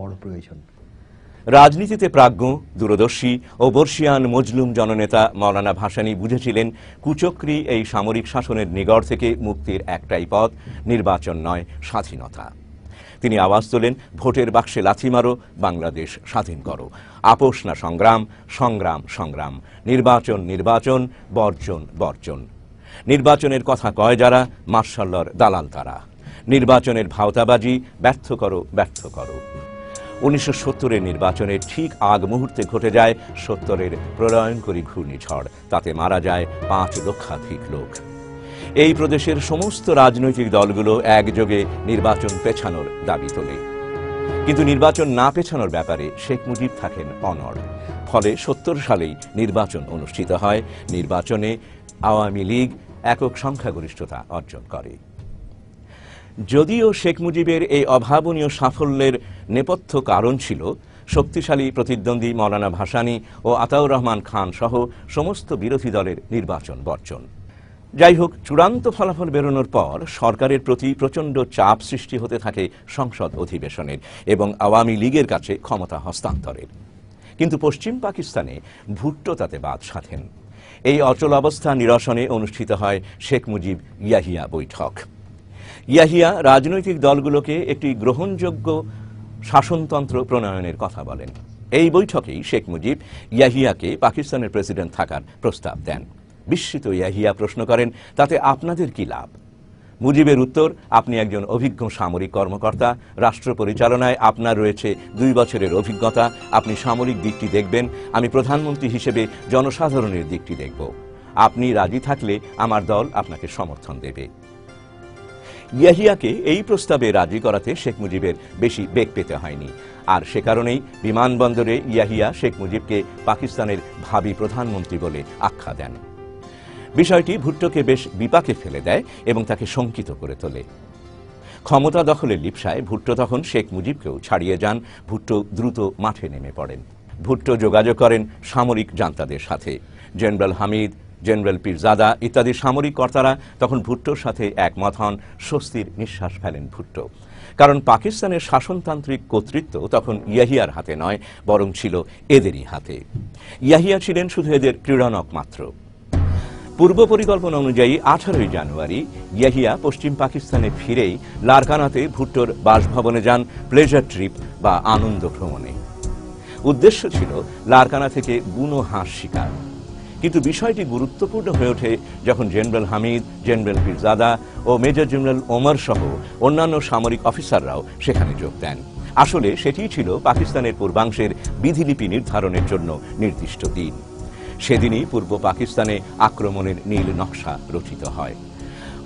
বড় প্রয়োজন। রাজনীতিতে প্রাজ্ঞ, দূরদর্শী ও বর্ষিয়ান মজলুম জননেতা মৌলানা ভাসানী বুঝেছিলেন, কুচক্রি এই সামরিক শাসনের নিগড় থেকে মুক্তির একটাই পথ, নির্বাচন নয়, স্বাধীনতা। তিনি আওয়াজ তোলেন, ভোটের বাক্সে লাথি মারো, বাংলাদেশ স্বাধীন করো। আপোষ না সংগ্রাম সংগ্রাম সংগ্রাম। নির্বাচন নির্বাচন, বর্জন বর্জন। নির্বাচনের কথা কয় যারা মার্শাল্লর দালাল তারা। নির্বাচনের ভাওতাবাজি, ব্যর্থ করো ব্যর্থ করো। উনিশশো সত্তরের নির্বাচনের ঠিক আগ মুহূর্তে ঘটে যায় সত্তরের প্রলয়ঙ্করী ঘূর্ণিঝড়। তাতে মারা যায় পাঁচ লক্ষাধিক লোক। এই প্রদেশের সমস্ত রাজনৈতিক দলগুলো একযোগে নির্বাচন পেছানোর দাবি তোলে। কিন্তু নির্বাচন না পেছানোর ব্যাপারে শেখ মুজিব থাকেন অনড়। ফলে সত্তর সালেই নির্বাচন অনুষ্ঠিত হয়। নির্বাচনে আওয়ামী লীগ একক সংখ্যাগরিষ্ঠতা অর্জন করে। যদিও শেখ মুজিবের এই অভাবনীয় সাফল্যের নেপথ্য কারণ ছিল, শক্তিশালী প্রতিদ্বন্দ্বী মৌলানা ভাসানী ও আতাউর রহমান খান সহ সমস্ত বিরোধী দলের নির্বাচন বর্জন। যাই হোক, চূড়ান্ত ফলাফল বেরোনোর পর সরকারের প্রতি প্রচণ্ড চাপ সৃষ্টি হতে থাকে সংসদ অধিবেশনের এবং আওয়ামী লীগের কাছে ক্ষমতা হস্তান্তরের। কিন্তু পশ্চিম পাকিস্তানে ভুট্টো তাতে বাদ সাধেন। এই অচল অবস্থা নিরসনে অনুষ্ঠিত হয় শেখ মুজিব ইয়াহিয়া বৈঠক। ইয়াহিয়া রাজনৈতিক দলগুলোকে একটি গ্রহণযোগ্য শাসনতন্ত্র প্রণয়নের কথা বলেন। এই বৈঠকেই শেখ মুজিব ইয়াহিয়াকে পাকিস্তানের প্রেসিডেন্ট থাকার প্রস্তাব দেন। বিস্মিত ইয়াহিয়া প্রশ্ন করেন, তাতে আপনাদের কি লাভ? মুজিবের উত্তর, আপনি একজন অভিজ্ঞ সামরিক কর্মকর্তা। রাষ্ট্র পরিচালনায় আপনার রয়েছে দুই বছরের অভিজ্ঞতা। আপনি সামরিক দিকটি দেখবেন। আমি প্রধানমন্ত্রী হিসেবে জনসাধারণের দিকটি দেখব। আপনি রাজি থাকলে আমার দল আপনাকে সমর্থন দেবে। ইয়াহিয়াকে এই প্রস্তাবে রাজি করাতে শেখ মুজিবের বেশি বেগ পেতে হয়নি। আর সে কারণেই বিমানবন্দরে ইয়াহিয়া শেখ মুজিবকে পাকিস্তানের ভাবি প্রধানমন্ত্রী বলে আখ্যা দেন। বিষয়টি ভুট্টোকে বেশ বিপাকে ফেলে দেয় এবং তাকে শঙ্কিত করে তোলে। ক্ষমতা দখলের লিপসায় ভুট্টো তখন শেখ মুজিবকেও ছাড়িয়ে যান। ভুট্টো দ্রুত মাঠে নেমে পড়েন। ভুট্টো যোগাযোগ করেন সামরিক জান্তাদের সাথে। জেনারেল হামিদ জেনারেল পীরজাদা ইত্যাদি সামরিক কর্তারা তখন ভুট্টোর সাথে একমত হন। স্বস্তির নিঃশ্বাস ফেলেন ভুট্টো। কারণ পাকিস্তানের শাসনতান্ত্রিক কর্তৃত্ব তখন ইয়াহিয়ার হাতে নয়, বরং ছিল এদেরই হাতে। ইয়াহিয়া ছিলেন শুধু এদের ক্রীড়নক মাত্র পূর্ব পরিকল্পনা অনুযায়ী আঠারোই জানুয়ারি ইয়াহিয়া পশ্চিম পাকিস্তানে ফিরেই লারকানাতে ভুট্টোর বাসভবনে যান প্লেজার ট্রিপ বা আনন্দ ভ্রমণে। উদ্দেশ্য ছিল লারকানা থেকে গুণ হাঁস শিকার। কিন্তু বিষয়টি গুরুত্বপূর্ণ হয়ে ওঠে যখন জেনারেল হামিদ, জেনারেল পীরজাদা ও মেজর জেনারেল ওমর সহ অন্যান্য সামরিক অফিসাররাও সেখানে যোগ দেন। আসলে সেটিই ছিল পাকিস্তানের পূর্বাংশের বিধিলিপি নির্ধারণের জন্য নির্দিষ্ট দিন। সেদিনই পূর্ব পাকিস্তানে আক্রমণের নীল নকশা রচিত হয়।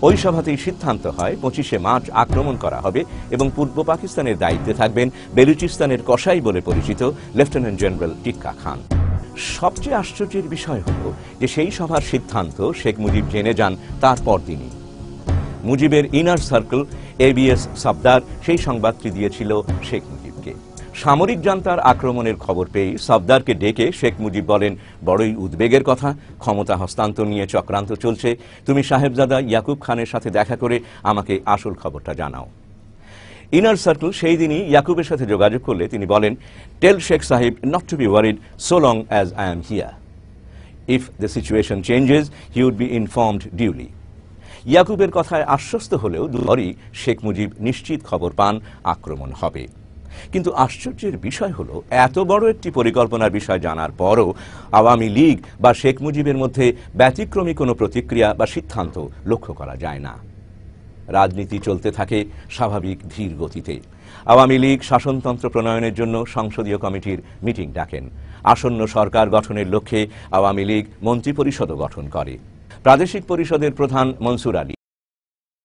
ওই সভাতেই সিদ্ধান্ত হয়, পঁচিশে মার্চ আক্রমণ করা হবে এবং পূর্ব পাকিস্তানের দায়িত্বে থাকবেন বেলুচিস্তানের কসাই বলে পরিচিত লেফটেন্যান্ট জেনারেল টিক্কা খান। সবচেয়ে আশ্চর্যের বিষয় হল যে সেই সভার সিদ্ধান্ত শেখ মুজিব জেনে যান তারপর পরদিনই মুজিবের ইনার সার্কেল এবিএস সাবদার সেই সংবাদটি দিয়েছিল শেখ মুজিবকে। সামরিক জান্তার আক্রমণের খবর পেয়ে সবদারকে ডেকে শেখ মুজিব বলেন, বড়ই উদ্বেগের কথা, ক্ষমতা হস্তান্তর নিয়ে চক্রান্ত চলছে। তুমি সাহেবজাদা ইয়াকুব খানের সাথে দেখা করে আমাকে আসল খবরটা জানাও। ইনার সার্কেল সেই দিনই ইয়াকুবের সাথে যোগাযোগ করলে তিনি বলেন টেল শেখ সাহেব not to be worried so long as I am here if the situation changes he would be informed duly ইয়াকুবের কথায় আশ্বস্ত হলেও দুবারই শেখ মুজিব নিশ্চিত খবর পান, আক্রমণ হবে। কিন্তু আশ্চর্যের বিষয় হলো, এত বড় একটি পরিকল্পনার বিষয় জানার পরও আওয়ামী লীগ বা শেখ মুজিবের মধ্যে ব্যতিক্রমী কোনো প্রতিক্রিয়া বা সিদ্ধান্ত লক্ষ্য করা যায় না। রাজনীতি চলতে থাকে স্বাভাবিক ধীর গতিতে। আওয়ামী লীগ শাসনতন্ত্র প্রণয়নের জন্য সংসদীয় কমিটির মিটিং ডাকেন। আসন্ন সরকার গঠনের লক্ষ্যে আওয়ামী লীগ মন্ত্রিপরিষদও গঠন করে। প্রাদেশিক পরিষদের প্রধান মনসুর আলী